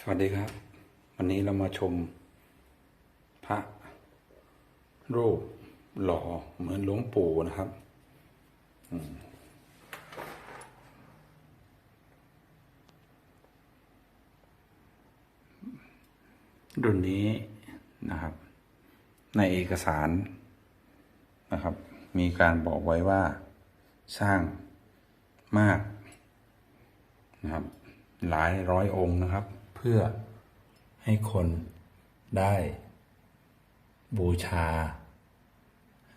สวัสดีครับ วันนี้เรามาชม พระรูปหล่อเหมือนหลวงปู่นะครับรุ่นนี้นะครับ ในเอกสารนะครับ มีการบอกไว้ว่าสร้างมากนะครับ หลายร้อยองค์นะครับ เพื่อให้คนได้บูชา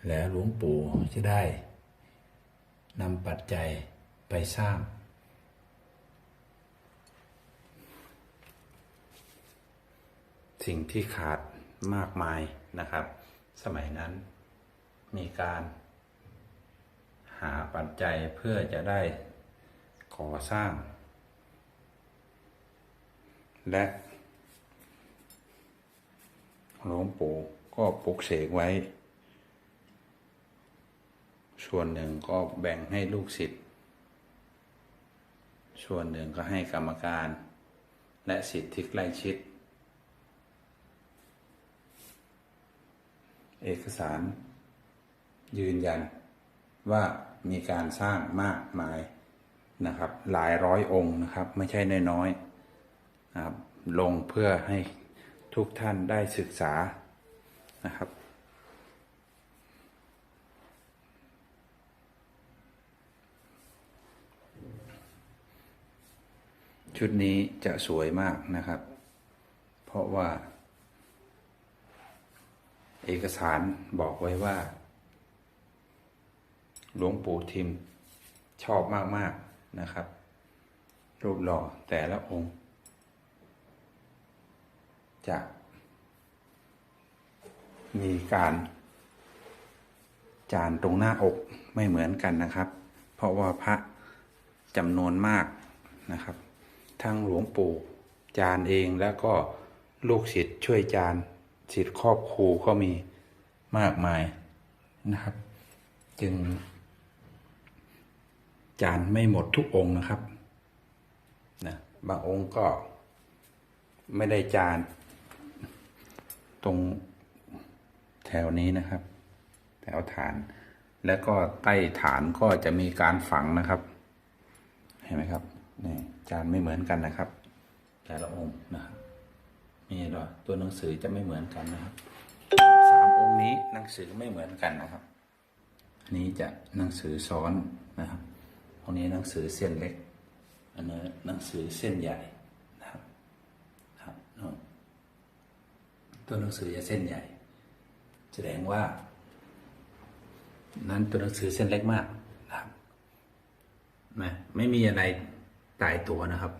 และหลวงปู่จะได้นำปัจจัยไปสร้าง สิ่งที่ขาดมากมายนะครับ สมัยนั้นมีการหาปัจจัยเพื่อจะได้ก่อสร้าง และหลวงปู่ก็ปลุกเสกไว้ ส่วนหนึ่งก็แบ่งให้ลูกศิษย์ ส่วนหนึ่งก็ให้กรรมการ และศิษย์ที่ใกล้ชิด เอกสาร ยืนยันว่ามีการสร้างมากมายนะครับ หลายร้อยองค์นะครับ ไม่ใช่น้อยๆ นะครับลงเพื่อให้ทุกท่านได้ศึกษานะครับ ชุดนี้จะสวยมากนะครับ เพราะว่า เอกสารบอกไว้ว่า หลวงปู่ทิมชอบมาก ๆ นะครับ รูปหล่อแต่ละองค์ จะมีการจานตรงหน้าอกไม่เหมือนกันนะครับ เพราะว่าพระจำนวนมากนะครับ ทั้งหลวงปู่จานเองแล้วก็ลูกศิษย์ช่วยจานศิษย์ครอบครูก็มีมากมายนะครับ จึง จานไม่หมดทุกองค์นะครับนะบางองค์ก็ไม่ได้จาน ตรงแถวนี้นะครับ แถวฐาน แล้วก็ใต้ฐานก็จะมีการฝังนะครับ เห็นไหมครับนี่จานไม่เหมือนกันนะครับ แต่ละองค์นะครับนี่ดอตัวหนังสือจะไม่เหมือนกันนะครับสามองค์นี้หนังสือไม่เหมือนกันนะครับอันนี้จะหนังสือซ้อนนะครับตรงนี้หนังสือเส้นเล็กอันนี้หนังสือเส้นใหญ่นะครับครับนู่น ตัวหนังสือจะเส้นใหญ่ แสดงว่า นั้นตัวหนังสือเส้นเล็กมากนะครับนะไม่มีอะไรตายตัวนะครับ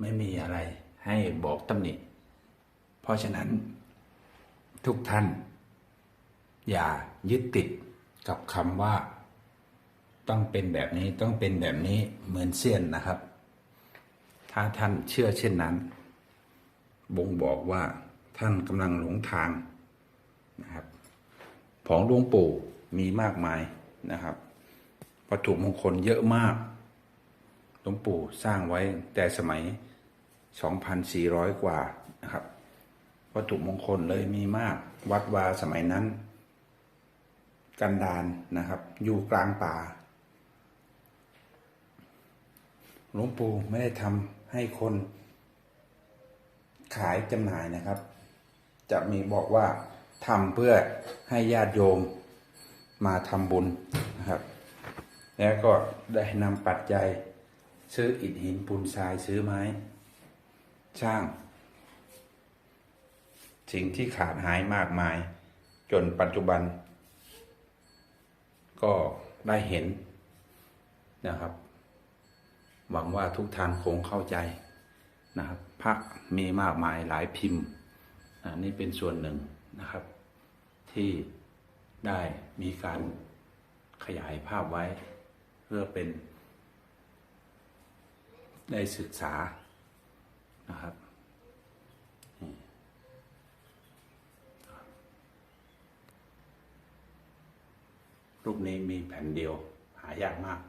ไม่มีอะไรให้บอกตำหนิ เพราะฉะนั้นทุกท่าน อย่ายึดติดกับคำว่า ต้องเป็นแบบนี้ต้องเป็นแบบนี้เหมือนเสี้ยนนะครับ ถ้าท่านเชื่อเช่นนั้น บ่งบอกว่า ท่านกำลังหลงทางนะครับของหลวงปู่มีมากมายนะครับ วัตถุมงคลเยอะมากหลวงปู่สร้างไว้แต่สมัย 2,400 กว่านะครับ วัตถุมงคลเลยมีมากวัดวาสมัยนั้น กันดานนะครับ อยู่กลางป่าหลวงปู่ไม่ได้ทำให้คนขายจำหน่ายนะครับ จะมีบอกว่าทำเพื่อให้ญาติโยมมาทำบุญนะครับ แล้วก็ได้นำปัจจัยซื้ออิฐหินปูนทรายซื้อไม้ ช่าง สิ่งที่ขาดหายมากมาย จนปัจจุบัน ก็ได้เห็นนะครับ หวังว่าทุกท่านคงเข้าใจนะครับ พระมีมากมายหลายพิมพ์ นี่เป็นส่วนหนึ่งนะครับ ที่ได้มีการขยายภาพไว้ เพื่อเป็น ได้ศึกษานะครับรูปนี้มีแผ่นเดียวหายากมาก